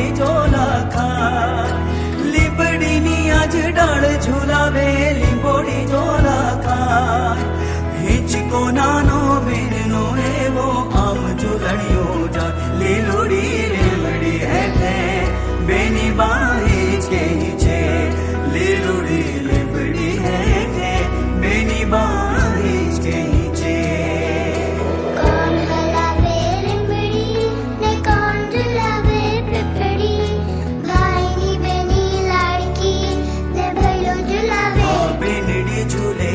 બીજો આજ ડાળ લીંબોડી જો લાખા. હિંચકો નાનો બીરનો એવો આમ ઝુલડિયો જા લીલોડી બેની બાહી છે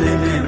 alemi